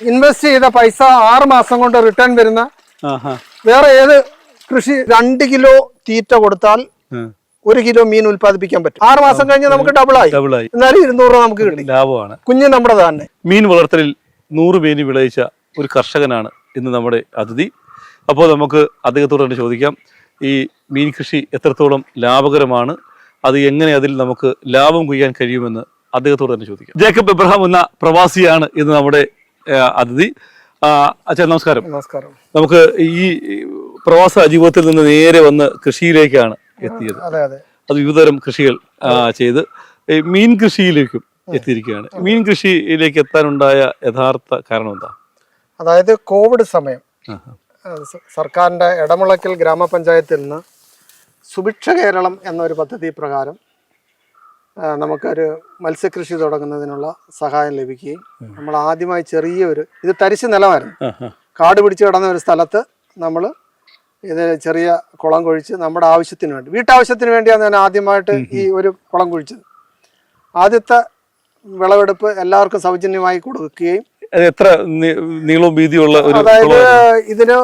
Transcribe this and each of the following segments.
Invest ചെയ്ത പൈസ ആറ് മാസം കൊണ്ട് റിട്ടേൺ വരുന്ന വേറെ ഏത് കൃഷി രണ്ട് കിലോ തീറ്റ കൊടുത്താൽ ഒരു കിലോ മീൻ ഉൽപ്പാദിപ്പിക്കാൻ പറ്റും. ആറ് മാസം കഴിഞ്ഞ് നമുക്ക് ഡബിൾ ആയി ഡബിൾ ആയി എന്നാലും ഇരുന്നൂറ് രൂപ നമുക്ക് കിട്ടി. ലാഭമാണ്. കുഞ്ഞ് നമ്മുടെ തന്നെ. മീൻ വളർത്തലിൽ നൂറ് മീൻ വിളയിച്ച ഒരു കർഷകനാണ് ഇന്ന് നമ്മുടെ അതിഥി. അപ്പോൾ നമുക്ക് അദ്ദേഹത്തോട് തന്നെ ചോദിക്കാം ഈ മീൻ കൃഷി എത്രത്തോളം ലാഭകരമാണ്? അത് എങ്ങനെ അതിൽ നമുക്ക് ലാഭം കൊയ്യാൻ കഴിയുമെന്ന് അദ്ദേഹത്തോട് തന്നെ ചോദിക്കാം. ജേക്കബ് എബ്രഹാം എന്ന പ്രവാസിയാണ് ഇന്ന് നമ്മുടെ അതിഥി. അച്ഛൻ അച്ഛാ നമസ്കാരം. നമസ്കാരം. നമുക്ക് ഈ പ്രവാസ ജീവിതത്തിൽ നിന്ന് നേരെ വന്ന് കൃഷിയിലേക്കാണ് എത്തിയത്. അതെ വിവിധതരം കൃഷികൾ ചെയ്ത്. മീൻ കൃഷിയിലേക്കും എത്തിയിരിക്കുകയാണ്. മീൻ കൃഷിയിലേക്ക് എത്താനുണ്ടായ യഥാർത്ഥ കാരണം എന്താ? അതായത് കോവിഡ് സമയം. സർക്കാരിന്റെ ഇടമുളക്കൽ ഗ്രാമപഞ്ചായത്തിൽ നിന്ന് സുഭിക്ഷ കേരളം എന്നൊരു പദ്ധതി പ്രകാരം നമുക്കൊരു മത്സ്യകൃഷി തുടങ്ങുന്നതിനുള്ള സഹായം ലഭിക്കുകയും നമ്മൾ ആദ്യമായി ചെറിയൊരു ഇത് തരിശ് നിലമായിരുന്നു കാട് പിടിച്ച് കിടന്ന ഒരു സ്ഥലത്ത് നമ്മൾ ഇത് ചെറിയ കുളം കുഴിച്ച് നമ്മുടെ ആവശ്യത്തിന് വേണ്ടി വീട്ടാവശ്യത്തിന് വേണ്ടിയാണ് ഞാൻ ആദ്യമായിട്ട് ഈ ഒരു കുളം കുഴിച്ചത്. ആദ്യത്തെ വിളവെടുപ്പ് എല്ലാവർക്കും സൗജന്യമായി കൊടുക്കുകയും എത്ര നീളവും വീതിയുള്ള അതായത്? ഇതിന്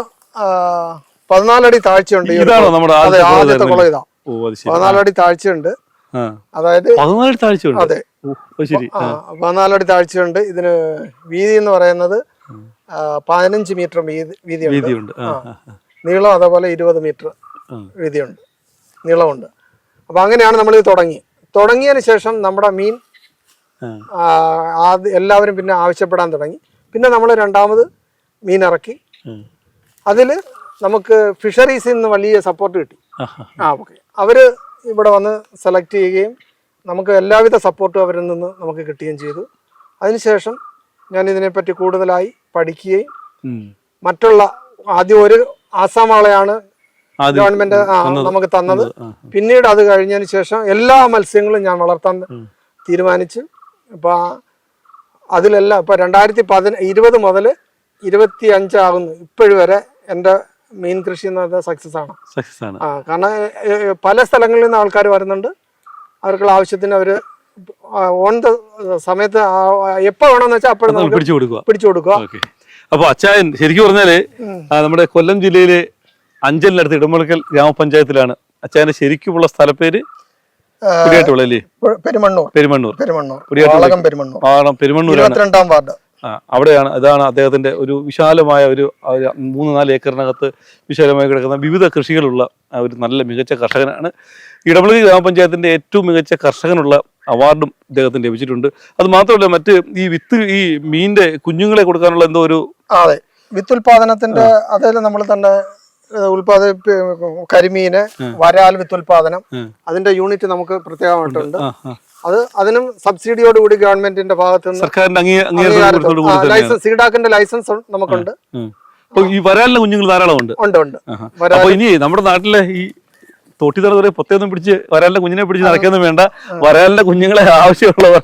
പതിനാലടി താഴ്ചയുണ്ട് ഇതാണോ. നമ്മുടെ ആദ്യത്തെ കുളം ആദ്യത്തെ കുളം വരുന്നത്? ഇതാ. ഓ അത് ശരി. പതിനാലടി താഴ്ചയുണ്ട്. അതായത് പതിനാലടി താഴ്ചയുണ്ട്. അതെ. ശരി. പതിനാലടി താഴ്ചയുണ്ട്. ഇതിന് വീതി എന്ന് പറയുന്നത് പതിനഞ്ച് മീറ്റർ വീതി വീതിയുണ്ട്. നീളം അതേപോലെ ഇരുപത് മീറ്റർ. വീതിയുണ്ട്. നീളമുണ്ട്. അപ്പൊ അങ്ങനെയാണ് നമ്മൾ ഇത് തുടങ്ങി. തുടങ്ങിയതിന് ശേഷം നമ്മുടെ മീൻ എല്ലാവരും പിന്നെ ആവശ്യപ്പെടാൻ തുടങ്ങി. പിന്നെ നമ്മൾ രണ്ടാമത് മീൻ ഇറക്കി. അതിൽ അതിൽ നമുക്ക് ഫിഷറീസിൽ നിന്ന് വലിയ സപ്പോർട്ട് കിട്ടി. ആ ഓക്കെ. അവർ ഇവിടെ വന്ന് സെലക്ട് ചെയ്യുകയും നമുക്ക് എല്ലാവിധ സപ്പോർട്ടും അവരിൽ നിന്ന് നമുക്ക് കിട്ടുകയും ചെയ്തു. അതിനുശേഷം ഞാൻ ഇതിനെപ്പറ്റി കൂടുതലായി പഠിക്കുകയും മറ്റുള്ള ആദ്യം ഒരു ആസാം ആളെയാണ് ഗവൺമെന്റ് നമുക്ക് തന്നത്. പിന്നീട് അത് കഴിഞ്ഞതിന് ശേഷം എല്ലാ മത്സ്യങ്ങളും ഞാൻ വളർത്താൻ തീരുമാനിച്ചു. അപ്പൊ അതിലെല്ലാം ഇപ്പൊ രണ്ടായിരത്തി പതിന ഇരുപത് മുതൽ ഇരുപത്തി അഞ്ചാകുന്നു ഇപ്പോഴും വരെ എന്റെ മീൻ കൃഷി എന്ന് പറഞ്ഞാൽ സക്സസ് ആണ്. സക്സസ് ആണ്. ആ കാരണം പല സ്ഥലങ്ങളിൽ നിന്ന് ആൾക്കാർ വരുന്നുണ്ട്. അവർക്കുള്ള ആവശ്യത്തിന് അവർ ഓൺ ദ സമയത്ത് എപ്പോ വേണമെന്ന് വെച്ചാൽ അപ്പോഴും പിടിച്ചു കൊടുക്കുക. പിടിച്ചു കൊടുക്കുക. ഓക്കെ അപ്പൊ അച്ചായൻ ശരിക്കും പറഞ്ഞാൽ നമ്മുടെ കൊല്ലം ജില്ലയിലെ അഞ്ചലിനടുത്ത് ഇടമുളക്കൽ ഗ്രാമപഞ്ചായത്തിലാണ് അച്ചായന്റെ ശരിക്കുമുള്ള സ്ഥലപ്പേര് പെരുമണ്ണൂർ. പെരുമണ്ണൂർ. പെരുമണ്ണൂർ. പെരുമണ്ണൂർ. പെരുമണ്ണൂർ ഇരുപത്തിരണ്ടാം വാർഡ്. അവിടെയാണ് ഇതാണ് അദ്ദേഹത്തിന്റെ ഒരു വിശാലമായ ഒരു മൂന്ന് നാല് ഏക്കറിനകത്ത് വിശാലമായി കിടക്കുന്ന വിവിധ കൃഷികളുള്ള ഒരു നല്ല മികച്ച കർഷകനാണ്. ഇടമലി ഗ്രാമപഞ്ചായത്തിന്റെ ഏറ്റവും മികച്ച കർഷകനുള്ള അവാർഡും ഇദ്ദേഹത്തിന് ലഭിച്ചിട്ടുണ്ട്. അത് മാത്രമല്ല മറ്റ് ഈ വിത്ത് ഈ മീനിന്റെ കുഞ്ഞുങ്ങളെ കൊടുക്കാനുള്ള എന്തോ ഒരു അതെ. വിത്ത് ഉൽപാദനത്തിന്റെ അതിൽ നമ്മൾ തന്നെ ഏഹ്, ഉൽപാദിപ്പി കരിമീന് വരാൽ വിത്തുൽപാദനം അതിന്റെ യൂണിറ്റ് നമുക്ക് പ്രത്യേകമായിട്ടുണ്ട്. അത് അതിനും സബ്സിഡിയോടുകൂടി ഗവൺമെന്റിന്റെ ഭാഗത്ത് നിന്ന് കൂടി ലൈസൻസ് സീഡാക്കിന്റെ ലൈസൻസ് നമുക്കുണ്ട്. ഈ വരാലിലെ കുഞ്ഞുങ്ങൾ ധാരാളം ഉണ്ട് ഉണ്ട്. ഉണ്ട് അപ്പൊ ഇനി നമ്മുടെ നാട്ടിലെ ഈ തൊട്ടിത്തറ വരെ പൊത്തൊന്നും പിടിച്ച് വരാലിന്റെ കുഞ്ഞിനെ പിടിച്ച് നടക്കുന്നു വേണ്ട. വരാലിന്റെ കുഞ്ഞുങ്ങളെ ആവശ്യമുള്ളവർ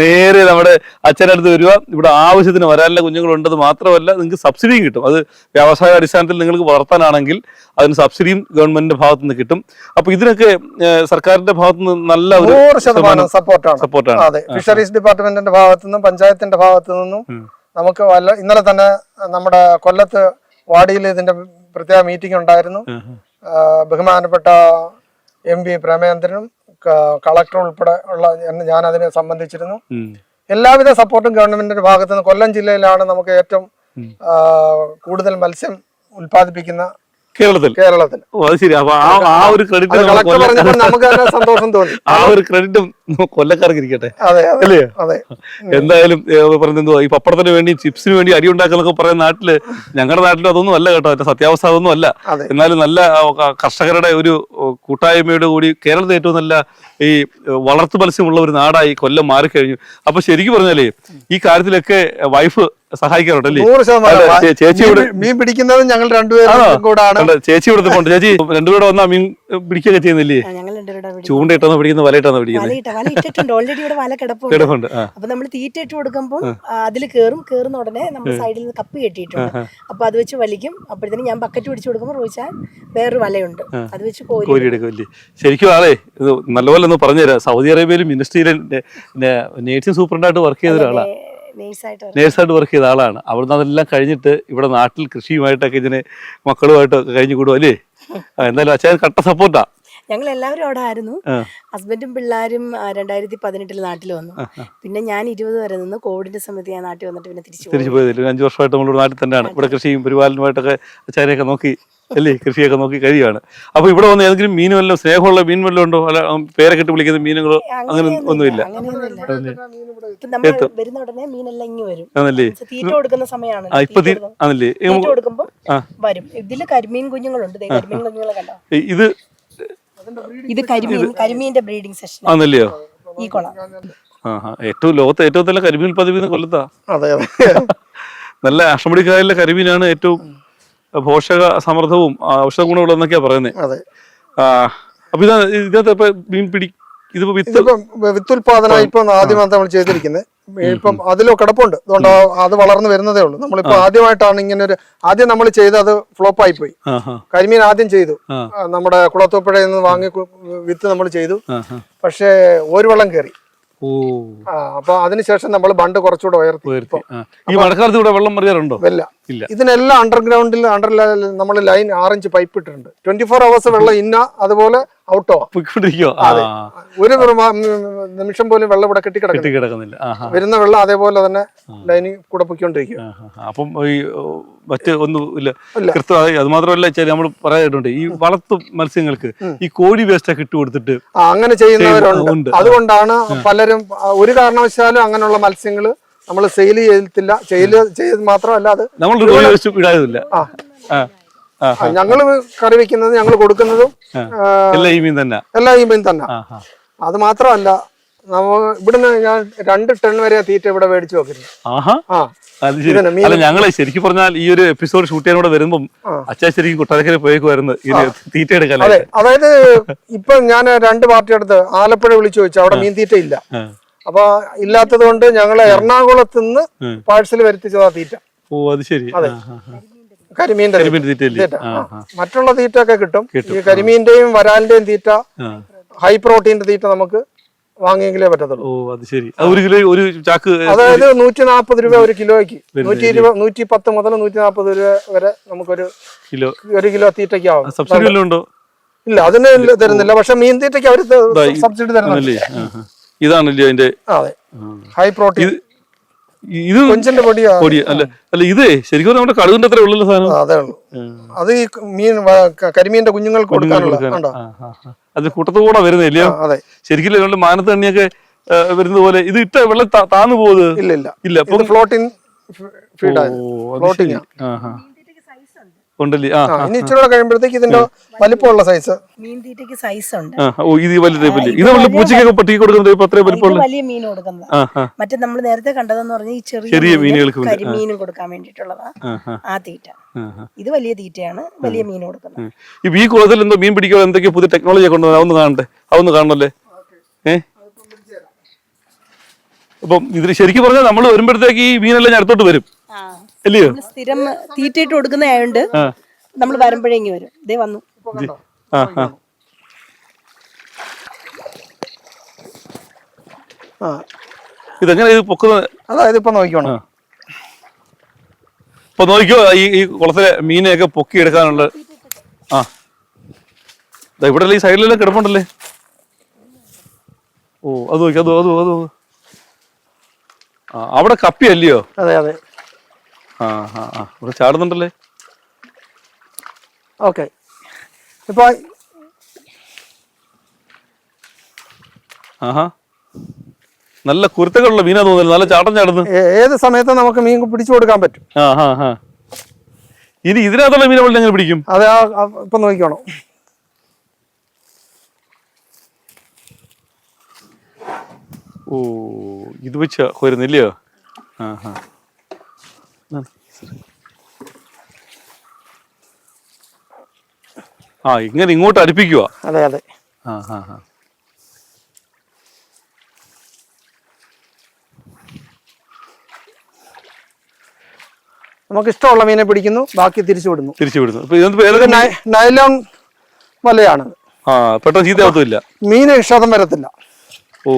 നേരെ നമ്മുടെ അച്ഛന്റെ അടുത്ത് വരിക. ഇവിടെ ആവശ്യത്തിന് വരാലിന്റെ കുഞ്ഞുങ്ങളുണ്ടെന്ന് മാത്രമല്ല നിങ്ങൾക്ക് സബ്സിഡിയും കിട്ടും. അത് വ്യവസായ അടിസ്ഥാനത്തിൽ നിങ്ങൾക്ക് വളർത്താനാണെങ്കിൽ അതിന് സബ്സിഡിയും ഗവൺമെന്റിന്റെ ഭാഗത്തു നിന്ന് കിട്ടും. അപ്പൊ ഇതിനൊക്കെ സർക്കാരിന്റെ ഭാഗത്തു നിന്ന് നല്ല ഒരു ശതമാനം സപ്പോർട്ടാണ് സപ്പോർട്ടാണ് ഫിഷറീസ് ഡിപ്പാർട്ട്മെന്റിന്റെ ഭാഗത്തു നിന്നും പഞ്ചായത്തിന്റെ ഭാഗത്തു നിന്നും നമുക്ക് വല്ല ഇന്നലെ തന്നെ നമ്മുടെ കൊല്ലത്ത് വാടിയിൽ ഇതിന്റെ പ്രത്യേക മീറ്റിംഗ് ഉണ്ടായിരുന്നു. ബഹുമാനപ്പെട്ട എം പി പ്രേമേന്ദ്രനും കളക്ടർ ഉൾപ്പെടെ ഉള്ള ഞാൻ അതിനെ സംബന്ധിച്ചിരുന്നു. എല്ലാവിധ സപ്പോർട്ടും ഗവൺമെന്റിന്റെ ഭാഗത്തുനിന്ന് കൊല്ലം ജില്ലയിലാണ് നമുക്ക് ഏറ്റവും കൂടുതൽ മത്സ്യം ഉൽപ്പാദിപ്പിക്കുന്ന കേരളത്തിൽ. കേരളത്തിൽ. ഓ അത് ശരി. അപ്പൊ ആ ആ ഒരു ക്രെഡിറ്റ് നമുക്ക് സന്തോഷം തോന്നി. ആ ഒരു ക്രെഡിറ്റും കൊല്ലക്കാർക്ക് ഇരിക്കട്ടെ. അല്ലേ? അതെ. എന്തായാലും പറയുന്നത് ഈ പപ്പടത്തിന് വേണ്ടി ചിപ്സിന് വേണ്ടി അരി ഉണ്ടാക്കലൊക്കെ പറയുന്ന നാട്ടിൽ ഞങ്ങളുടെ നാട്ടിലും അതൊന്നും അല്ല കേട്ടോ. അതിന്റെ സത്യാവസ്ഥ അതൊന്നും അല്ല. എന്നാലും നല്ല കർഷകരുടെ ഒരു കൂട്ടായ്മയോട് കൂടി കേരളത്തിൽ ഏറ്റവും നല്ല ഈ വളർത്തു മത്സ്യമുള്ള ഒരു നാടായി കൊല്ലം മാറിക്കഴിഞ്ഞു. അപ്പൊ ശരിക്കും പറഞ്ഞാലേ ഈ കാര്യത്തിലൊക്കെ വൈഫ് സഹായിക്കാറുണ്ട് അല്ലേ ചേച്ചി മീൻ- പിടിക്കുന്നത് ഞങ്ങൾ രണ്ടുപേരും കൂടാണ്. ചേച്ചി ഇവിടെ പോണ്ട്. ചേച്ചി രണ്ടുപേടെ വന്നാ മീൻ പിടിക്കുകയൊക്കെ ചെയ്യുന്നില്ലേ? ചൂണ്ടയിട്ടാണോ പിടിക്കുന്നത് വലയിട്ടാണോ പിടിക്കുന്നത് ഓൾറെഡി ഇവിടെ വല കിടപ്പുണ്ട്. അപ്പൊ നമ്മൾ തീറ്റ ഇട്ട് കൊടുക്കുമ്പോൾ അതിൽ കയറും കയറുന്ന ഉടനെ നമ്മൾ സൈഡിൽ നിന്ന് കപ്പ് കെട്ടിയിട്ടുണ്ട്. അപ്പൊ അത് വെച്ച് വലിക്കും. അപ്പോഴത്തേനും ഞാൻ ബക്കറ്റ് പിടിച്ചു കൊടുക്കുമ്പോൾ റോയിച്ചാൽ വേറൊരു വലയുണ്ട്. അത് വെച്ച് കോരി കോരി എടുക്കില്ലേ ശരിക്കും ആളെ ഇത് നല്ലപോലെ ഒന്ന് പറഞ്ഞുതരാം. സൗദി അറേബ്യയിലും മിനിസ്ട്രിയിലെ നേഴ്സിംഗ് സൂപ്രണ്ടായിട്ട് വർക്ക് ചെയ്ത ഒരാളാ നേഴ്സായിട്ട് വർക്ക് ചെയ്ത ആളാണ്. അവിടുന്ന് അതെല്ലാം കഴിഞ്ഞിട്ട് ഇവിടെ നാട്ടിൽ കൃഷിയുമായിട്ടൊക്കെ ഇതിന് മക്കളുമായിട്ടൊക്കെ കഴിഞ്ഞു കൂടും അല്ലേ? എന്തായാലും അച്ഛൻ കട്ട സപ്പോർട്ടാ ഞങ്ങൾ എല്ലാവരും അവിടെ ആയിരുന്നു. ഹസ്ബൻഡും പിള്ളേരും രണ്ടായിരത്തി പതിനെട്ടിൽ നാട്ടിൽ വന്നു. പിന്നെ ഞാൻ ഇരുപത് വരെ നിന്ന് കോവിഡിന്റെ സമയത്ത് ഞാൻ നാട്ടിൽ വന്നിട്ട് പിന്നെ തിരിച്ചു പോയി. തിരിച്ചു പോയതില്ല അഞ്ചു വർഷമായിട്ട് നമ്മൾ നാട്ടിൽ തന്നെയാണ്. ഇവിടെ കൃഷിയും പരിപാലനമായിട്ടൊക്കെ അച്ചാരെയൊക്കെ നോക്കി അല്ലേ? കൃഷിയൊക്കെ നോക്കി കഴിയുകയാണ് അപ്പൊ ഇവിടെ വന്ന് ഏതെങ്കിലും മീൻ വല്ലതും സ്നേഹമുള്ള മീൻ വല്ലതും ഉണ്ടോ? അല്ല പേരെ പേരൊക്കെ ഇട്ട് വിളിക്കുന്ന മീനുകളോ അങ്ങനെ ഒന്നുമില്ല. വരുന്ന ഉടനെ മീനെല്ലാം ഇങ്ങ് വരും. ആണല്ലേ? തീറ്റ കൊടുക്കുന്ന സമയമാണ്. ഇപ്പൊ ആണല്ലേ? വരും. ഇതിൽ കരിമീൻ കുഞ്ഞുങ്ങളുണ്ട്. ദേ കരിമീൻ കുഞ്ഞുങ്ങളെ കണ്ടോ? ഇത് ഇത് കരിമീൻ കരിമീന്റെ ബ്രീഡിംഗ് സെഷൻ ആണല്ലയോ ഈ കുളം. ആ ആ. ഏറ്റവും ലോകത്തെ ഏറ്റവും നല്ല കരിമീൻ പതിവ് കൊല്ലത്താ. അതെ അതെ. നല്ല അഷ്ടമുടിക്കായലിലെ കരിമീനാണ് ഏറ്റവും പോഷക സമൃദ്ധവും ഔഷധ ഗുണമുള്ളതെന്നൊക്കെയാ പറയുന്നത് അതെ. അപ്പൊ ഇതാ ഇതിനകത്ത് ഇപ്പൊ മീൻ പിടി ഇതിപ്പോ വിത്ത് വിത്തുൽപാദനം ഇപ്പൊ ആദ്യമാണ് നമ്മൾ ചെയ്തിരിക്കുന്നത്. ഇപ്പം അതിലോ കിടപ്പുണ്ട്. അതുകൊണ്ട് അത് വളർന്നു വരുന്നതേ ഉള്ളൂ. നമ്മളിപ്പോ ആദ്യമായിട്ടാണ് ഇങ്ങനെ ഒരു ആദ്യം നമ്മൾ ചെയ്ത് അത് ഫ്ലോപ്പ് ആയി പോയി കരിമീൻ ആദ്യം ചെയ്തു. നമ്മുടെ കുളത്തൂപ്പുഴയിൽ നിന്ന് വാങ്ങി വിത്ത് നമ്മൾ ചെയ്തു. പക്ഷേ ഒരു വെള്ളം കയറി അപ്പൊ അതിനുശേഷം നമ്മൾ ബണ്ട് കുറച്ചുകൂടെ ഉയർത്തി. ഉയർത്തി. ഈ മഴക്കാലത്ത് ഇവിടെ വെള്ളം മറിയാറുണ്ടോ? വെല്ല. ഇല്ല. ഇതിനെല്ലാം അണ്ടർഗ്രൗണ്ടിൽ അണ്ടർ നമ്മൾ ലൈൻ ആറഞ്ച് പൈപ്പ് ഇട്ടിട്ടുണ്ട്. ട്വന്റി ഫോർ അവേഴ്സ് വെള്ളം ഇന്ന അതുപോലെ ഔട്ടോ പൊയ്ക്കൊണ്ടിരിക്കോ ഒരു നിമിഷം പോലും വെള്ളം ഇവിടെ കെട്ടി കിടക്കുന്നില്ല വരുന്ന വെള്ളം അതേപോലെ തന്നെ ലൈനിൽ കൂടെ ആ. അപ്പം ഈ മറ്റ് ഒന്നും ഇല്ല. ഇല്ല. കൃത്യമായി അത് മാത്രമല്ല നമ്മൾ പറയാറുണ്ട് ഈ വളർത്തു മത്സ്യങ്ങൾക്ക് ഈ കോഴി വേസ്റ്റ് ഒക്കെ ഇട്ട് കൊടുത്തിട്ട് അങ്ങനെ ചെയ്യുന്നവരുണ്ട്. അതുകൊണ്ടാണ് പലരും ഒരു കാരണവശാലും അങ്ങനെയുള്ള മത്സ്യങ്ങൾ നമ്മൾ സെയിൽ ചെയ്തിട്ടില്ല. സെയിൽ ചെയ്ത് മാത്രമല്ല അത് ഞങ്ങൾ കറി വെക്കുന്നത് ഞങ്ങൾ കൊടുക്കുന്നതും എല്ലാ ഈ മീൻ തന്നെ. എല്ലാ ഈ മീൻ തന്നെ അത് മാത്രമല്ല ഇവിടുന്ന് ഞാൻ രണ്ട് ടൺ വരെ തീറ്റ ഇവിടെ മേടിച്ചു വെക്കുന്നു. ഞങ്ങൾ ശരിക്കും പറഞ്ഞാൽ ഈ ഒരു എപ്പിസോഡ് ഷൂട്ട് ചെയ്യാൻ കൂടെ വരുമ്പം അച്ഛാ ശരിക്കും കൊട്ടാരക്കര പോയേക്കുമായിരുന്നു തീറ്റ അതെ. അതായത് ഇപ്പൊ ഞാൻ രണ്ട് പാർട്ടി അടുത്ത് ആലപ്പുഴ വിളിച്ചു ചോദിച്ചു അവിടെ മീൻ തീറ്റ ഇല്ല. അപ്പൊ ഇല്ലാത്തത് കൊണ്ട് ഞങ്ങൾ എറണാകുളത്ത് നിന്ന് പാഴ്സൽ വരുത്തിച്ചതാ തീറ്റ. ഓ അത് ശരി. അതെ. ആ. തീറ്റ. മറ്റുള്ള തീറ്റ. ഒക്കെ കിട്ടും. ഈ കരിമീന്റെയും വരാലിന്റെയും തീറ്റ ഹൈ പ്രോട്ടീന്റെ തീറ്റ നമുക്ക് വാങ്ങിയെങ്കിലേ പറ്റത്തുള്ളൂ. ഓ അത് ശരി. ഒരു കിലോ ഒരു ചാക്ക് അതായത് നൂറ്റി നാൽപ്പത് രൂപ ഒരു കിലോയ്ക്ക്. നൂറ്റി ഇരുപത് നൂറ്റി പത്ത് മുതൽ നൂറ്റി നാൽപ്പത് രൂപ വരെ നമുക്കൊരു കിലോ. ഒരു കിലോ തീറ്റയ്ക്ക് ആവും സബ്സിഡി ഉണ്ടോ? ഇല്ല അതിന് തരുന്നില്ല. പക്ഷെ മീൻ തീറ്റയ്ക്ക് അവർ സബ്സിഡി ആ. ഇതാണല്ലേ അതിന്റെ അതെ. ഹൈ പ്രോട്ടീൻ ഇത് കൊഞ്ചിന്റെ പൊടിയാ? പൊടി അല്ല അല്ല ഇത് ശരിക്കും നമ്മുടെ കടുകിന്റെ അത്ര ഉള്ളല്ലോ സാധനം. അതേ ഉള്ളൂ. അത് ഈ മീൻ കരിമീന്റെ കുഞ്ഞുങ്ങൾക്ക് കൊടുക്കാനുള്ള. അത് കൂട്ടത്തോടെ വരുന്നില്ലയോ ആ, അതെ. ശരിക്കും നമ്മുടെ മാനത്ത് തണ്ണിയൊക്കെ വരുന്ന പോലെ. ഇത് ഇട്ട വെള്ളം താന്നു പോകുന്നത്? ഇല്ല ഇല്ല ഇല്ല ഫ്ലോട്ടിങ് ഫീഡാണ് ഓ, അത് ഫ്ലോട്ടിംഗ് ശരി. ആ, ആ. ഉണ്ടല്ലേ? ആ ആ ഇനി ഇച്ചിരി കൂടെ കഴിയുമ്പോഴത്തേക്ക് ഇതിന്റെ വലിപ്പമുള്ള സൈസ് മീൻ തീറ്റയ്ക്ക് സൈസ് ഉണ്ട്. ഓ ഇത് വലിയ ടൈപ്പല്ലേ ഇത് നമ്മൾ പൂച്ചയ്ക്കൊക്കെ പട്ടി കൊടുക്കുന്നത് ഇപ്പൊ അത്രയും വലിപ്പമുള്ള വലിയ മീൻ കൊടുക്കുന്നത്. മറ്റേ നമ്മൾ നേരത്തെ കണ്ടതെന്ന് പറഞ്ഞാൽ ഈ ചെറിയ ചെറിയ മീനുകൾക്ക്. കരിമീനും കൊടുക്കാൻ വേണ്ടിയിട്ടുള്ളതാ. ആ, തീറ്റ. ഇത് വലിയ തീറ്റയാണ്. വലിയ മീൻ കൊടുക്കുന്നത്. ഈ ഈ കുളത്തിൽ എന്തോ മീൻ പിടിക്കാൻ എന്തൊക്കെയോ പുതിയ ടെക്നോളജി കൊണ്ടുവന്നത് അതൊന്ന് കാണണ്ടേ? അതൊന്ന് കാണണല്ലേ? ഏഹ് അപ്പം ഇതിൽ ശരിക്കും പറഞ്ഞാൽ നമ്മൾ വരുമ്പോഴത്തേക്ക് ഈ മീനെല്ലാം ഞാൻ അടുത്തോട്ട് വരും. അല്ലയോ സ്ഥിരം തീറ്റയിട്ട് കൊടുക്കുന്നതായോണ്ട് ആയതുകൊണ്ട് നമ്മൾ വരുമ്പോഴേ ഇങ്ങ് വരും. ഇതേ വന്നു. ആ ആ. ഇതെങ്ങനെ ഇത് പൊക്കുന്നത് അതായത് ഇപ്പൊ നോക്കിക്കോണം. ഇപ്പൊ നോക്കിക്കോ ഈ ഈ കുളത്തിലെ മീനെയൊക്കെ പൊക്കി എടുക്കാനുള്ള ആ. ദാ ഇവിടെ ഈ സൈഡിലെല്ലാം കിടപ്പുണ്ടല്ലേ? ഓ അത് നോക്കി അത് അത് അത്. ആ അവിടെ കപ്പി അല്ലയോ? അതെ അതെ. ആ ആ ആ. ഇവിടെ ചാടുന്നുണ്ടല്ലേ? ഓക്കെ. ഇപ്പൊ ആഹാ. നല്ല കുരുത്തകളുള്ള മീനാ തോന്നുന്നു. നല്ല ചാട്ടം ചാടുന്നു. ഏത് സമയത്തും നമുക്ക് മീൻ പിടിച്ചു കൊടുക്കാൻ പറ്റും. ഇനി ഇതിനകത്തുള്ള മീനെ എങ്ങനെ പിടിക്കും? അതെ ഇപ്പൊ നോക്കിക്കോണം. ഓ ഇത് വെച്ച് വരുന്നില്ലയോ ആ ഹാ ആ ഇങ്ങനെ ഇങ്ങോട്ട് അടുപ്പിക്കുക അതെ അതെ. ആ നമുക്ക് ഇഷ്ടമുള്ള മീനെ പിടിക്കുന്നു ബാക്കി തിരിച്ചു വിടുന്നു. തിരിച്ചു വിടുന്നു. നൈലോൺ വലയാണ് ആ പെട്ടെന്ന് ചീത്തയാവത്തുമില്ല. മീന് ക്ഷതം വരത്തില്ല. ഓ.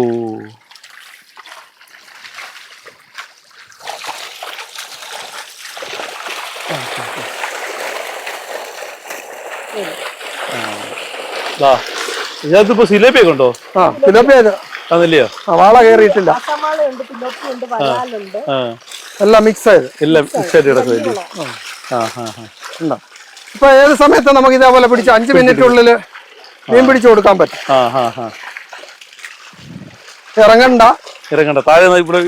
ദാ, ഇതിനകത്ത് ഇപ്പൊ സിലേപ്പിയൊക്കെ ഉണ്ടോ? ആ ആ, വാള കയറിയിട്ടില്ല വരാലുണ്ട്. എല്ലാം മിക്സ് ആയത് എല്ലാം മിക്സായിട്ട് കിടക്കുമല്ലേ ആ ആ ആ. ഉണ്ടോ? ഇപ്പൊ ഏത് സമയത്ത് നമുക്ക് ഇതേപോലെ പിടിച്ച് അഞ്ച് മിനിറ്റിനുള്ളിൽ മീൻ പിടിച്ചു കൊടുക്കാൻ പറ്റും? ആ ആ ആ. ഇറങ്ങണ്ട. ഇറങ്ങണ്ട. താഴെ ഇവിടെ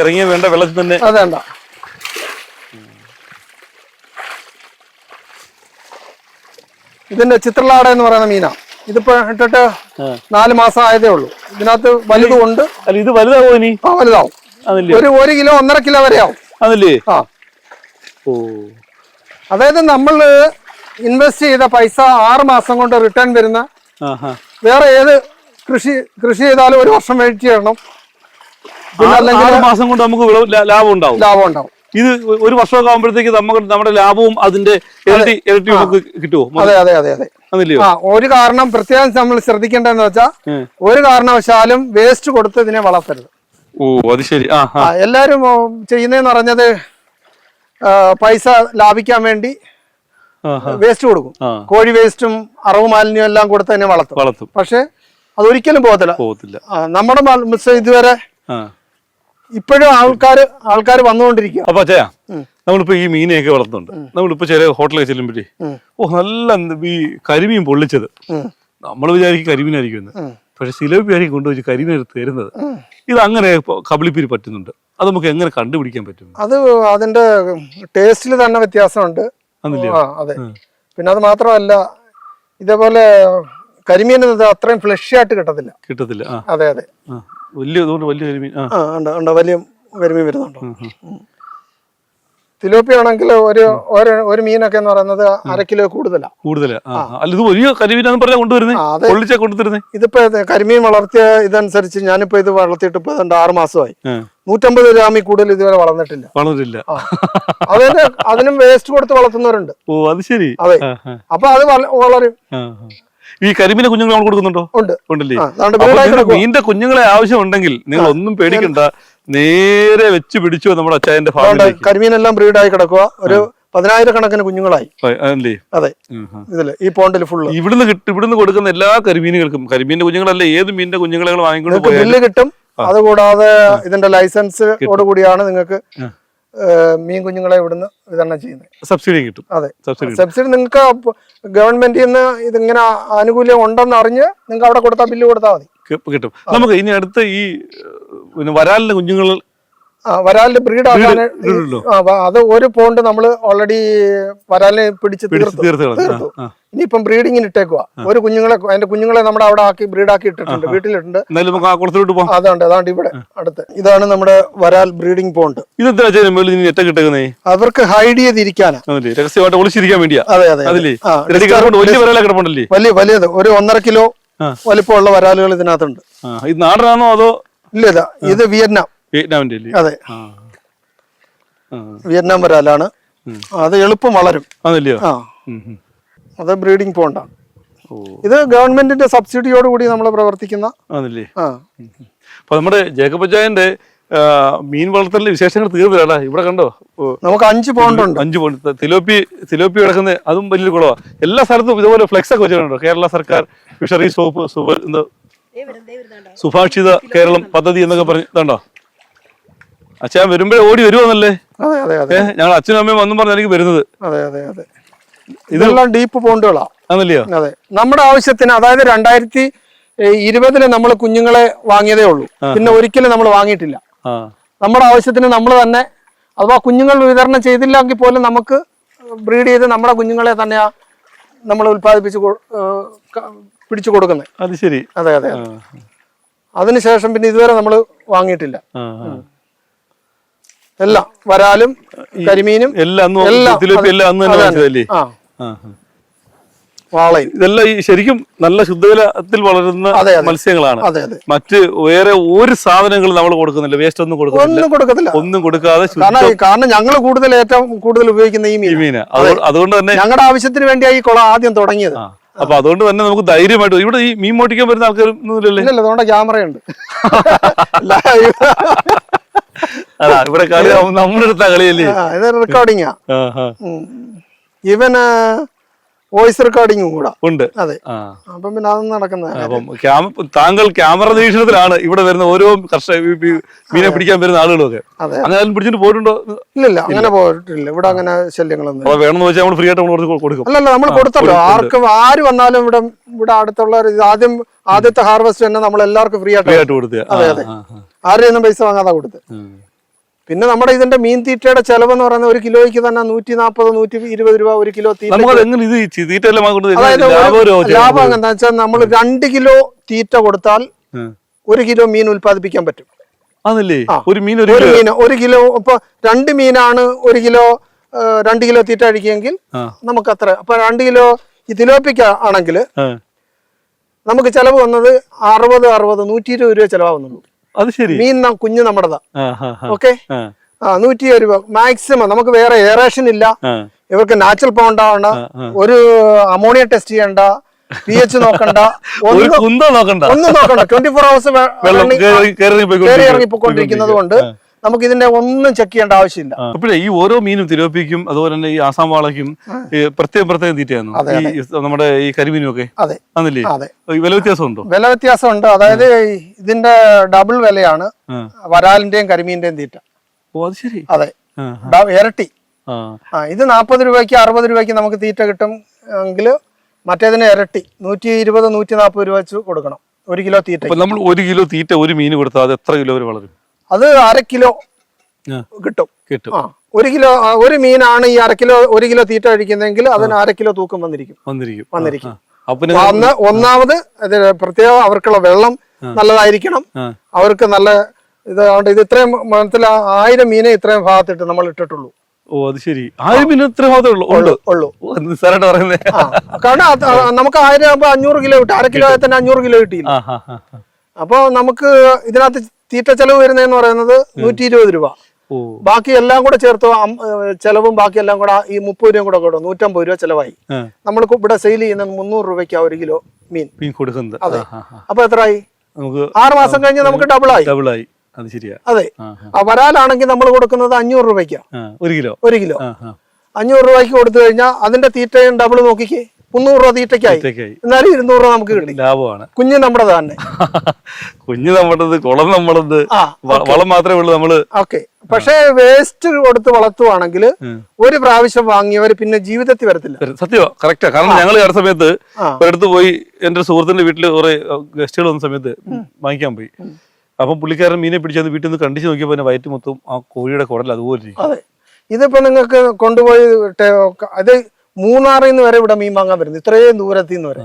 ഇറങ്ങിയ വേണ്ട വെള്ളത്തിൽ തന്നെ അതേണ്ട ഇതിന്റെ ചിത്രലാട എന്ന് പറയുന്ന മീനാ. ഇതിപ്പോ ഇട്ടിട്ട്. നാല് മാസം ആയതേ ഉള്ളൂ. ഇതിനകത്ത് വലുതുകൊണ്ട് അല്ല ഇത് വലുതാവോ ഇനി? ആ വലുതാവും. ഒരു ഒരു കിലോ ഒന്നര കിലോ വരെ ആവും അതല്ലേ? ആ. ഓ. അതായത് നമ്മൾ ഇൻവെസ്റ്റ് ചെയ്ത പൈസ ആറ് മാസം കൊണ്ട് റിട്ടേൺ വരുന്ന വേറെ ഏത് കൃഷി കൃഷി ചെയ്താലും ഒരു വർഷം വെയിറ്റ് ചെയ്യണം. മാസം കൊണ്ട് നമുക്ക് ലാഭം ഉണ്ടാവും. ലാഭം ഉണ്ടാവും. ഇത് ഒരു വർഷമൊക്കെ ആകുമ്പോഴത്തേക്ക് നമുക്ക് നമ്മുടെ ലാഭവും അതിന്റെ ഇരട്ടി ഇരട്ടി നമുക്ക് കിട്ടുമോ അതെ അതെ അതെ അതെ. ഒരു കാരണം പ്രത്യേകം നമ്മൾ ശ്രദ്ധിക്കേണ്ടതെന്ന് വെച്ചാൽ. ഒരു കാരണവശാലും വേസ്റ്റ് കൊടുത്ത് ഇതിനെ വളർത്തരുത്. ഓ അത് ശരി. ഓ, ചെയ്യുന്നതെന്ന് പറഞ്ഞത് പൈസ ലാഭിക്കാൻ വേണ്ടി വേസ്റ്റ് കൊടുക്കും. കോഴി വേസ്റ്റും അറവ് മാലിന്യവും എല്ലാം കൊടുത്ത് തന്നെ വളർത്തും. വളർത്തും. പക്ഷെ അതൊരിക്കലും പോകത്തില്ല. പോകത്തില്ല. നമ്മുടെ ഇതുവരെ ഇപ്പോഴും ആൾക്കാർ ആൾക്കാർ വന്നുകൊണ്ടിരിക്കുക അപ്പൊ അച്ഛയാ നമ്മളിപ്പോ ഈ മീനെയൊക്കെ വളർത്തുന്നുണ്ട്. നമ്മളിപ്പോ ചില ഹോട്ടലൊക്കെ ചെല്ലുമ്പോഴേ. ഓ നല്ല ഈ കരിമീൻ പൊള്ളിച്ചത്. നമ്മൾ വിചാരിക്കും കരിമീനായിരിക്കും എന്ന്. പക്ഷെ സിലോപ്പി ആയിരിക്കും കൊണ്ടുപോയി കരിമീൻ തരുന്നത്. ഇത് അങ്ങനെ കബളിപ്പിരി പറ്റുന്നുണ്ട്. അത് നമുക്ക് എങ്ങനെ കണ്ടുപിടിക്കാൻ പറ്റും? അത് അതിന്റെ ടേസ്റ്റിൽ തന്നെ വ്യത്യാസമുണ്ട്. അതെ. പിന്നെ അത് മാത്രമല്ല ഇതേപോലെ കരിമീൻ അത്രയും ഫ്ലഷ് ആയിട്ട് കിട്ടത്തില്ല. കിട്ടത്തില്ല. അതെ അതെ. വലിയ അതുകൊണ്ട് വലിയ കരിമീൻ ആ. ആ ഉണ്ട് ഉണ്ട്. വലിയ കരിമീൻ വരുന്നുണ്ട്. ഉം, ഉം. തിലോപ്പി ആണെങ്കിൽ ഒരു ഒരു ഒരു മീനൊക്കെ എന്ന് പറയുന്നത് അര കിലോ കൂടുതലാണ് കൂടുതലാ ആ. ആ. അല്ല ഇത് വലിയ കരിമീനാന്ന് പറഞ്ഞാൽ കൊണ്ടുവരുന്നേ? ആ, അതെ. പൊള്ളിച്ചാ കൊണ്ടുതരുന്നേ? ഇതിപ്പോ ഇത് കരിമീൻ വളർത്തിയ ഇതനുസരിച്ച് ഞാനിപ്പോ ഇത് വളർത്തിയിട്ട് ഇപ്പൊ രണ്ട് ആറ് മാസമായി. നൂറ്റമ്പത് ഗ്രാമിൽ കൂടുതൽ ഇതുവരെ വളർന്നിട്ടില്ല. വളരില്ല ആ. അതിന് അതിനും വേസ്റ്റ് കൊടുത്ത് വളർത്തുന്നവരുണ്ട്. ഓ അത് ശരി. അതെ. ആ, ആ, അപ്പൊ അത് വള- വളരും. ആ, ആ. ഈ കരിമീനെ കുഞ്ഞുങ്ങൾ നമ്മൾ കൊടുക്കുന്നുണ്ടോ? ഉണ്ട്. ഉണ്ടല്ലേ. മീനിന്റെ കുഞ്ഞുങ്ങളെ ആവശ്യമുണ്ടെങ്കിൽ നിങ്ങൾ ഒന്നും പേടിക്കണ്ട. നേരെ വെച്ച് പിടിച്ചു നമ്മുടെ അച്ചായന്റെ ഫാമിലേക്ക് കരിമീനെല്ലാം ബ്രീഡായി കിടക്കുക ഒരു പതിനായിരക്കണക്കിന് കുഞ്ഞുങ്ങളായി. അതെ. ഇതിൽ ഈ പോണ്ടിൽ ഫുള്ള് ഇവിടുന്ന് കിട്ടും ഇവിടുന്ന് കൊടുക്കുന്ന എല്ലാ കരിമീനുകൾക്കും കരിമീന്റെ കുഞ്ഞുങ്ങളല്ലേ ഏത് മീനിന്റെ കുഞ്ഞുങ്ങളെ വാങ്ങിക്കൊണ്ട് ബില്ല് കിട്ടും. അതുകൂടാതെ ഇതിന്റെ ലൈസൻസ് കൂടിയാണ് നിങ്ങൾക്ക് മീൻ കുഞ്ഞുങ്ങളെ ഇവിടുന്ന് വിതരണം ചെയ്യുന്നത്. സബ്സിഡി കിട്ടും. അതെ. സബ്സിഡി നിങ്ങൾക്ക് ഗവൺമെന്റിൽ നിന്ന് ഇതിങ്ങനെ ആനുകൂല്യം ഉണ്ടെന്ന് അറിഞ്ഞ് നിങ്ങൾക്ക് അവിടെ കൊടുത്താൽ ബില്ല് കൊടുത്താൽ മതി. കിട്ടും. നമുക്ക് ഇനി അടുത്ത ഈ വരാലിന്റെ കുഞ്ഞുങ്ങൾ വരാലിന്റെ ബ്രീഡ് അത് ഒരു പോണ്ട് നമ്മൾ ഓൾറെഡി വരാലിനെ പിടിച്ച് തീർത്തു. ഇനിയിപ്പം ബ്രീഡിങ്ങിന് ഇട്ടേക്കുക ഒരു കുഞ്ഞുങ്ങളെ അതിന്റെ കുഞ്ഞുങ്ങളെ നമ്മുടെ അവിടെ ആക്കി ബ്രീഡാക്കി ഇട്ടിട്ടുണ്ട്. വീട്ടിലിട്ടുണ്ട്. അതുണ്ട് അതാണ്ട് ഇവിടെ അടുത്ത്. ഇതാണ് നമ്മുടെ വരാൽ ബ്രീഡിംഗ് പോണ്ട് ഇതെന്താ അവർക്ക് ഹൈഡ് ചെയ്തിരിക്കാനാണ് ഒളിച്ചിരിക്കാൻ വേണ്ടിയാ. അതെ അതെ വലിയ വലിയത്. ഒരു ഒന്നര കിലോ. വലിപ്പമുള്ള വരാലുകൾ ഇതിനകത്തുണ്ട്. ഇത് നാടനാണോ അതോ ഇല്ല. ഇത് വിയറ്റ്നാം. വിയറ്റ്നാമിന്റെ അല്ലേ അതെ. ആ. ആ. വിയറ്റ്നാം വരാലാണ്. അത് എളുപ്പം വളരും. അതല്ലയോ ആ. ഉം, ഉം. അത് ബ്രീഡിംഗ് പോണ്ടാ ഓ. ഇത് ഗവൺമെന്റിന്റെ സബ്സിഡിയോട് കൂടി നമ്മൾ പ്രവർത്തിക്കുന്ന അതല്ലേ ആ. അപ്പൊ നമ്മുടെ ജേക്കബ് അച്ചായന്റെ ആ, മീൻ വളർത്തലിന്റെ വിശേഷങ്ങൾ തീർന്നില്ല ഇവിടെ കണ്ടോ? ഓ, നമുക്ക് അഞ്ച് പോണ്ട് ഉണ്ട്. അഞ്ച് പോണ്ട് തിലോപ്പി തിലോപ്പി കിടക്കുന്ന അതും വലിയൊരു കുളവാ. എല്ലാ സ്ഥലത്തും ഇതുപോലെ ഫ്ലെക്സ് ഒക്കെ വെച്ചിട്ടുണ്ടോ? കേരള സർക്കാർ ഫിഷറീസ് വകുപ്പ് സുഭ എന്തോ? സുഭാഷിത കേരളം പദ്ധതി എന്നൊക്കെ പറഞ്ഞു ഇതുണ്ടോ? അച്ഛൻ വരുമ്പോഴേ ഓടി വരുവാന്നല്ലേ അതെ അതെ അതെ. ഞങ്ങൾ അച്ഛനും അമ്മയും വന്നും എനിക്ക് വരുന്നത്. അതെ അതെ അതെ. ഇതെല്ലാം ഡീപ്പ് പോണ്ടുകളാ ആണല്ലയോ അതെ. നമ്മുടെ ആവശ്യത്തിന് അതായത് രണ്ടായിരത്തി ഇരുപതിൽ നമ്മൾ കുഞ്ഞുങ്ങളെ വാങ്ങിയതേ ഉള്ളൂ. പിന്നെ ഒരിക്കലും നമ്മൾ വാങ്ങിയിട്ടില്ല. നമ്മുടെ ആവശ്യത്തിന് നമ്മൾ തന്നെ അഥവാ കുഞ്ഞുങ്ങൾ വിതരണം ചെയ്തില്ലെങ്കിൽ പോലും നമുക്ക് ബ്രീഡ് ചെയ്ത് നമ്മുടെ കുഞ്ഞുങ്ങളെ തന്നെയാ നമ്മൾ ഉൽപ്പാദിപ്പിച്ച് പിടിച്ചു കൊടുക്കുന്നത്. അത് ശരി. അതെ അതെ അതിനുശേഷം പിന്നെ ഇതുവരെ നമ്മൾ വാങ്ങിയിട്ടില്ല. എല്ലാം വരാലും കരിമീനും എല്ലാം അന്ന് തന്നെ വാങ്ങിച്ചതല്ലേ. വാളയും. ഇതെല്ലാം ഈ ശരിക്കും നല്ല ശുദ്ധജലത്തിൽ വളരുന്ന. മത്സ്യങ്ങളാണ്. മറ്റ് വേറെ ഒരു സാധനങ്ങൾ നമ്മൾ കൊടുക്കുന്നില്ല. വേസ്റ്റ് ഒന്നും കൊടുക്കുന്നില്ല. ഒന്നും കൊടുക്കത്തില്ല. ഒന്നും കൊടുക്കാതെ കാരണം ഞങ്ങൾ കൂടുതൽ ഏറ്റവും കൂടുതൽ ഉപയോഗിക്കുന്ന ഈ മീൻ മീന്. അതുകൊണ്ട് തന്നെ ഞങ്ങളുടെ ആവശ്യത്തിന് വേണ്ടിയാണ് ഈ കുളം ആദ്യം തുടങ്ങിയത്. അപ്പൊ അതുകൊണ്ട് തന്നെ നമുക്ക് ധൈര്യമായിട്ട് ഇവിടെ ഈ മീൻ മോട്ടിക്കാൻ വരുന്ന ആൾക്കാരൊന്നുമില്ലല്ലേ ഇല്ലല്ലോ? അതുകൊണ്ട് ക്യാമറയുണ്ട്. അതാ ഇവിടെ കളി നമ്മുടെ അടുത്ത കളിയല്ലേ? ഇത് റെക്കോർഡിങ്ങാ. ഇവന് വോയിസ് റെക്കോർഡിങ്ങും കൂടാ. ഉണ്ട്. അതെ. അപ്പം പിന്നെ അതൊന്നും നടക്കുന്നത് അപ്പം ക്യാമ താങ്കൾ ക്യാമറ നിരീക്ഷണത്തിലാണ് ഇവിടെ വരുന്ന ഓരോ കർഷക മീനെ പിടിക്കാൻ വരുന്ന ആളുകളൊക്കെ. അതെ. അങ്ങനെ പിടിച്ചിട്ട് പോയിട്ടുണ്ടോ? ഇല്ലില്ല അങ്ങനെ പോയിട്ടില്ല. ഇവിടെ അങ്ങനെ ശല്യങ്ങളൊന്നും വേണമെന്ന് വെച്ചാൽ നമ്മൾ ഫ്രീ ആയിട്ട് നമ്മൾ കൊടുക്കും. അല്ലല്ല നമ്മൾ കൊടുത്തല്ലോ. ആർക്കും ആര് വന്നാലും ഇവിടെ ഇവിടെ അടുത്തുള്ള ആദ്യം ആദ്യത്തെ ഹാർവെസ്റ്റ് തന്നെ നമ്മൾ എല്ലാവർക്കും ഫ്രീ ആയിട്ട് കൊടുത്തു അതെ, അതെ. ആരുടെ ഒന്നും പൈസ വാങ്ങാതെ കൊടുത്ത്. പിന്നെ നമ്മുടെ ഇതിന്റെ മീൻ തീറ്റയുടെ ചെലവ് എന്ന് പറയുന്നത് ഒരു കിലോയ്ക്ക് തന്നെ നൂറ്റി നാൽപ്പത് നൂറ്റി ഇരുപത് രൂപ ഒരു കിലോ തീറ്റ ലാഭം എന്താ വെച്ചാൽ നമ്മൾ രണ്ട് കിലോ തീറ്റ കൊടുത്താൽ ഒരു കിലോ മീൻ ഉൽപ്പാദിപ്പിക്കാൻ പറ്റും. ഒരു മീൻ ഒരു കിലോ? മീൻ ഒരു കിലോ ഇപ്പൊ രണ്ട് മീനാണ് ഒരു കിലോ രണ്ട് കിലോ തീറ്റ അഴിക്കുമെങ്കിൽ. നമുക്ക് അത്ര അപ്പൊ രണ്ട് കിലോ ഇതിലോപ്പിക്ക ആണെങ്കിൽ നമുക്ക് ചെലവ് വന്നത് അറുപത് അറുപത് നൂറ്റി ഇരുപത് രൂപ ചെലവാകുന്നുള്ളൂ. അത് ശരി. മീൻ നാം കുഞ്ഞ് നമ്മുടെതാ. ഓക്കെ? ആ, നൂറ്റി രൂപ. മാക്സിമം നമുക്ക് വേറെ എയറേഷൻ ഇല്ല. ഇവർക്ക് നാച്ചുറൽ പൗണ്ട് ആവണ്ട ഒരു അമോണിയ ടെസ്റ്റ് ചെയ്യണ്ട. പി എച്ച് നോക്കണ്ട. ഒന്നും നോക്കണ്ട. ഒന്നും നോക്കണ്ട ട്വന്റി ഫോർ കേറി കയറി പോയിക്കൊണ്ടിരിക്കും. ഇറങ്ങി പോയിക്കൊണ്ടിരിക്കുന്നത് കൊണ്ട് നമുക്ക് ഇതിന്റെ ഒന്നും ചെക്ക് ചെയ്യേണ്ട ആവശ്യമില്ല. അപ്പോഴേ ഈ ഓരോ മീനും തിരുവപ്പിക്കും അതുപോലെ തന്നെ ഈ ആസാം വാളയ്ക്കും പ്രത്യേകം പ്രത്യേകം തീറ്റയായിരുന്നു. ഈ നമ്മുടെ ഈ കരിമീനും ഒക്കെ അതെ. വില വ്യത്യാസം ഉണ്ടോ വില വ്യത്യാസമുണ്ട്. അതായത് ഇതിന്റെ ഡബിൾ വിലയാണ് വരാലിന്റെയും കരിമീന്റെയും തീറ്റ. ഓ അത് ശരി. അതെ. ഇരട്ടി. ഇത് നാൽപ്പത് രൂപയ്ക്ക് അറുപത് രൂപയ്ക്ക് നമുക്ക് തീറ്റ കിട്ടും എങ്കിൽ മറ്റേതിന് ഇരട്ടി. നൂറ്റി ഇരുപത് നൂറ്റി നാൽപ്പത് രൂപ വെച്ച് കൊടുക്കണം. ഒരു കിലോ തീറ്റ നമ്മൾ ഒരു കിലോ തീറ്റ ഒരു മീൻ കൊടുത്താൽ അത് എത്ര കിലോ വരെ വളരും? അത് അര കിലോ കിട്ടും. കിട്ടും. ഒരു കിലോ ഒരു മീനാണ് ഈ അര കിലോ ഒരു കിലോ തീറ്റ കഴിക്കുന്നതെങ്കിൽ അതിന് അര കിലോ തൂക്കം വന്നിരിക്കും. വന്നിരിക്കും. വന്നിരിക്കും. ഒന്ന് ഒന്നാമത് പ്രത്യേകം അവർക്കുള്ള വെള്ളം നല്ലതായിരിക്കണം. അവർക്ക് നല്ല ഇത് അതുകൊണ്ട് ഇത് ഇത്രയും മനത്തിൽ ആയിരം മീനെ ഇത്രയും ഭാഗത്തിട്ട് നമ്മൾ ഇട്ടിട്ടുള്ളൂ. ഓ അത് ശരി. ആയിരം മീൻ ഇത്ര ഭാഗത്തുള്ളൂ ഉള്ളൂ? ഉള്ളൂ ഓ, നിസ്സാരമായിട്ട് പറയുന്നേ. കാരണം നമുക്ക് ആയിരം ആകുമ്പോൾ അഞ്ഞൂറ് കിലോ കിട്ടും. അര കിലോ തന്നെ അഞ്ഞൂറ് കിലോ കിട്ടിയില്ല. അപ്പോൾ നമുക്ക് ഇതിനകത്ത് തീറ്റ ചെലവ് വരുന്നതെന്ന് പറയുന്നത് നൂറ്റി ഇരുപത് രൂപ. ബാക്കി എല്ലാം കൂടെ ചേർത്ത് ചെലവും ബാക്കി എല്ലാം കൂടെ ഈ മുപ്പത് രൂപയും കൂടെ കൂടെ നൂറ്റമ്പത് രൂപ ചെലവായി. നമ്മൾ ഇവിടെ സെയിൽ ചെയ്യുന്ന മുന്നൂറ് രൂപയ്ക്ക് ഒരു കിലോ മീൻ. മീൻ കൊടുക്കുന്നത്. അതെ. അപ്പൊ എത്രയായി? നമുക്ക് ആറ് മാസം കഴിഞ്ഞ് നമുക്ക് ഡബിൾ ആയി ഡബിൾ ആയി അത്. ശരിയാ അതെ വരാലാണെങ്കിൽ നമ്മൾ കൊടുക്കുന്നത് അഞ്ഞൂറ് രൂപയ്ക്ക്. ആ ഒരു കിലോ. ഒരു കിലോ. അഞ്ഞൂറ് രൂപയ്ക്ക് കൊടുത്തു കഴിഞ്ഞാൽ അതിന്റെ തീറ്റയും ഡബിൾ നോക്കിക്കേ. മുന്നൂറ് രൂപ തീറ്റയ്ക്കായി. ഒറ്റയ്ക്കായി എന്നാലും ഇരുന്നൂറ് രൂപ നമുക്ക് കിട്ടി. ലാഭമാണ്. കുഞ്ഞ് നമ്മുടെ തന്നെ. കുഞ്ഞ് നമ്മുടേത് കുളം നമ്മളത് വളം മാത്രമേ ഉള്ളൂ നമ്മൾ. ഓക്കെ. പക്ഷേ വേസ്റ്റ് കൊടുത്ത് വളർത്തുവാണെങ്കിൽ ഒരു പ്രാവശ്യം വാങ്ങിയവർ പിന്നെ ജീവിതത്തിൽ വരത്തില്ല. സത്യോ കറക്റ്റാ കാരണം ഞങ്ങൾ കയറുന്ന സമയത്ത്. ഒരിടത്ത് പോയി എന്റെ സുഹൃത്തിന്റെ വീട്ടിൽ കുറെ ഗസ്റ്റുകൾ വന്ന സമയത്ത് വാങ്ങിക്കാൻ പോയി. അപ്പൊ പുള്ളിക്കാരൻ മീനെ പിടിച്ചത് വീട്ടിൽ നിന്ന് കണ്ടിച്ച് നോക്കിയപ്പോ വയറ്റ് മൊത്തം ആ കോഴിയുടെ കുടൽ അതുപോലെ ഇതിപ്പോ നിങ്ങൾക്ക് കൊണ്ടുപോയി അത് മൂന്നാറിൽ നിന്ന് വരെ ഇവിടെ മീൻ വാങ്ങാൻ വരുന്നു. ഇത്രയും ദൂരത്തിൽ നിന്ന് വരെ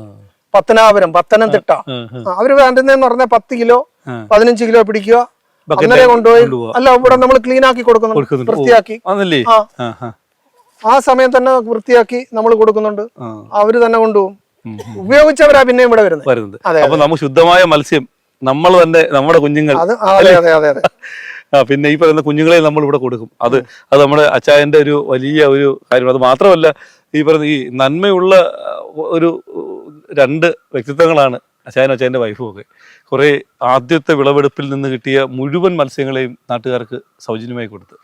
പത്തനാപുരം പത്തനംതിട്ട. അവർ വേണ്ടുന്നതെന്ന് പറഞ്ഞാൽ പത്ത് കിലോ. പതിനഞ്ച് കിലോ പിടിക്കുക. അങ്ങനെ കൊണ്ടുപോയി. അല്ല ഇവിടെ നമ്മൾ ക്ലീൻ ആക്കി കൊടുക്കുന്നു. വൃത്തിയാക്കി. ആ. സമയം തന്നെ വൃത്തിയാക്കി നമ്മൾ കൊടുക്കുന്നുണ്ട്. അവർ തന്നെ കൊണ്ടുപോകും. ഉപയോഗിച്ചവരാ പിന്നെ ഇവിടെ വരുന്നത്. വരുന്നത്. അപ്പൊ നമുക്ക് ശുദ്ധമായ മത്സ്യം നമ്മൾ തന്നെ നമ്മുടെ കുഞ്ഞുങ്ങൾ. അതെ അതെ അതെ അതെ പിന്നെ ഈ പറയുന്ന കുഞ്ഞുങ്ങളെ നമ്മൾ ഇവിടെ കൊടുക്കും. അത് അത് നമ്മുടെ അച്ചായന്റെ ഒരു വലിയ ഒരു കാര്യം. അത് മാത്രമല്ല ഈ പറയുന്ന ഈ നന്മയുള്ള ഒരു രണ്ട് വ്യക്തിത്വങ്ങളാണ് അച്ചായനും അച്ചായന്റെ വൈഫും ഒക്കെ കുറേ ആദ്യത്തെ വിളവെടുപ്പിൽ നിന്ന് കിട്ടിയ മുഴുവൻ മത്സ്യങ്ങളെയും നാട്ടുകാർക്ക് സൗജന്യമായി കൊടുത്ത്.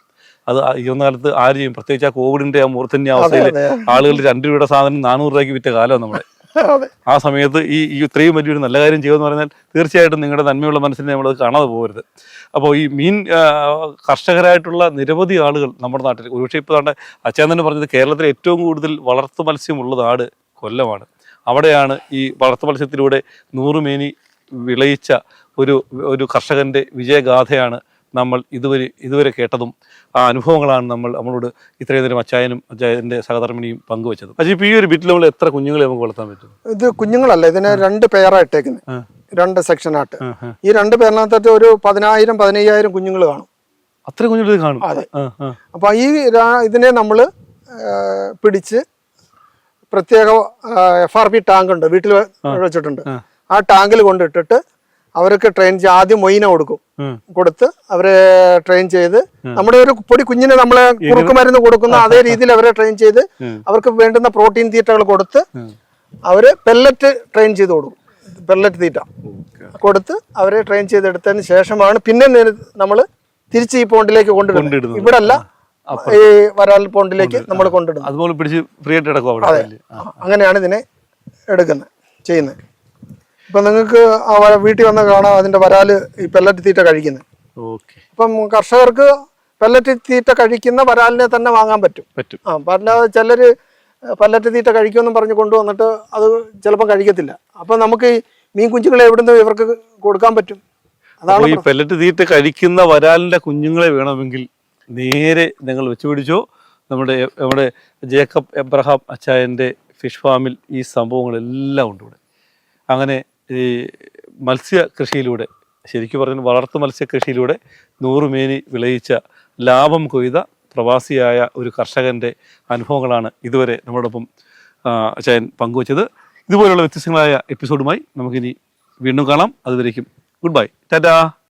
അത് ഈ ഒന്ന കാലത്ത് ആര് ചെയ്യും? പ്രത്യേകിച്ച് ആ കോവിഡിന്റെ ആ മൂർധന്യ അവസ്ഥയിൽ. ആളുകൾ രണ്ട് രൂപയുടെ സാധനം നാനൂറ് രൂപയ്ക്ക് വിറ്റ കാലം നമ്മുടെ. ആ സമയത്ത് ഈ ഈ ഇത്രയും വലിയൊരു നല്ല കാര്യം ചെയ്യുമെന്ന് പറഞ്ഞാൽ തീർച്ചയായിട്ടും നിങ്ങളുടെ നന്മയുള്ള മനസ്സിനെ നമ്മൾ കാണാതെ പോകരുത്. അപ്പോൾ ഈ മീൻ കർഷകരായിട്ടുള്ള നിരവധി ആളുകൾ നമ്മുടെ നാട്ടിൽ ഒരുപക്ഷെ ഇപ്പോൾ തന്നെ അച്ഛൻ തന്നെ പറഞ്ഞത് കേരളത്തിലെ ഏറ്റവും കൂടുതൽ വളർത്തു മത്സ്യമുള്ള നാട് കൊല്ലമാണ്. അവിടെയാണ് ഈ വളർത്തു മത്സ്യത്തിലൂടെ നൂറുമേനി വിളയിച്ച ഒരു ഒരു കർഷകന്റെ വിജയഗാഥയാണ് നമ്മൾ ഇതുവരെ ഇതുവരെ കേട്ടതും ആ അനുഭവങ്ങളാണ് നമ്മൾ നമ്മളോട് ഇത്രയും നേരം അച്ചായനും അച്ചായന്റെ സഹധർമ്മിണിയും പങ്കുവച്ചത്. ഇപ്പോൾ ഈ ഒരു വീട്ടിൽ നമ്മൾ എത്ര കുഞ്ഞുങ്ങളെ നമുക്ക് വളർത്താൻ പറ്റും? ഇത് കുഞ്ഞുങ്ങളല്ല ഇതിനെ രണ്ട് പേരായിട്ടേക്കുന്നത് രണ്ട് സെക്ഷനായിട്ട്. ഈ രണ്ട് പേരിനകത്തേക്ക് ഒരു പതിനായിരം പതിനയ്യായിരം കുഞ്ഞുങ്ങൾ കാണും. അത്ര കുഞ്ഞുങ്ങൾ കാണും? അതെ. അപ്പൊ ഈ ഇതിനെ നമ്മൾ പിടിച്ച് പ്രത്യേക എഫ് ആർ പി ടാങ്ക് ഉണ്ട് വീട്ടിൽ വെച്ചിട്ടുണ്ട്. ആ. ടാങ്കിൽ കൊണ്ടിട്ടിട്ട് അവർക്ക് ട്രെയിൻ ചെയ്ത് ആദ്യം മൊയിന കൊടുക്കും. കൊടുത്ത് അവരെ ട്രെയിൻ ചെയ്ത് നമ്മുടെ ഒരു പൊടി കുഞ്ഞിനെ നമ്മളെ കുറുക്ക് മരുന്ന് കൊടുക്കുന്ന അതേ രീതിയിൽ അവരെ ട്രെയിൻ ചെയ്ത് അവർക്ക് വേണ്ടുന്ന പ്രോട്ടീൻ തീറ്റകൾ കൊടുത്ത്. അവർ പെല്ലറ്റ് ട്രെയിൻ ചെയ്ത് കൊടുക്കും. പെല്ലറ്റ് തീറ്റ. കൊടുത്ത് അവരെ ട്രെയിൻ ചെയ്തെടുത്തതിന് ശേഷമാണ് പിന്നെ നമ്മൾ തിരിച്ച് ഈ പോണ്ടിലേക്ക് കൊണ്ടുവരുന്നത്. ഇവിടെ അല്ല ഈ വരാൽ പോണ്ടിലേക്ക് നമ്മൾ കൊണ്ടിടുന്നത് അതുപോലെ പിടിച്ച് ഫ്രീ ആയിട്ട്. അങ്ങനെയാണ് ഇതിനെ എടുക്കുന്നത് ചെയ്യുന്നത്. ഇപ്പം നിങ്ങൾക്ക് വീട്ടിൽ വന്ന് കാണാം അതിന്റെ വരാൽ ഈ പെല്ലറ്റ് തീറ്റ കഴിക്കുന്നത്. ഇപ്പം കർഷകർക്ക് പെല്ലറ്റ് തീറ്റ കഴിക്കുന്ന വരാലിനെ തന്നെ വാങ്ങാൻ പറ്റും. പറ്റും. ആ അല്ലാതെ ചിലര് പെല്ലറ്റ് തീറ്റ കഴിക്കുമെന്നും പറഞ്ഞ് കൊണ്ടുവന്നിട്ട് അത് ചിലപ്പോൾ കഴിക്കത്തില്ല. അപ്പം നമുക്ക് ഈ മീൻ കുഞ്ഞുങ്ങളെ എവിടുന്ന് ഇവർക്ക് കൊടുക്കാൻ പറ്റും? അതാണ് ഈ പെല്ലറ്റ് തീറ്റ കഴിക്കുന്ന വരാലിന്റെ കുഞ്ഞുങ്ങളെ വേണമെങ്കിൽ നേരെ നിങ്ങൾ വെച്ചുപിടിച്ചോ നമ്മുടെ നമ്മുടെ ജേക്കബ് എബ്രഹാം അച്ചായന്റെ ഫിഷ് ഫാമിൽ ഈ സംഭവങ്ങളെല്ലാം ഉണ്ട് ഇവിടെ. അങ്ങനെ ഈ മത്സ്യ കൃഷിയിലൂടെ ശരിക്കും പറഞ്ഞാൽ വളർത്തു മത്സ്യ കൃഷിയിലൂടെ നൂറുമേനി വിളയിച്ച ലാഭം കൊയ്ത പ്രവാസിയായ ഒരു കർഷകന്റെ അനുഭവങ്ങളാണ് ഇതുവരെ നമ്മളോടൊപ്പം ചയൻ അച്ചായൻ പങ്കുവച്ചത്. ഇതുപോലുള്ള വ്യത്യസ്തങ്ങളായ എപ്പിസോഡുമായി നമുക്കിനി വീണ്ടും കാണാം. അതുവരേക്കും ഗുഡ് ബൈ. ടാറ്റാ.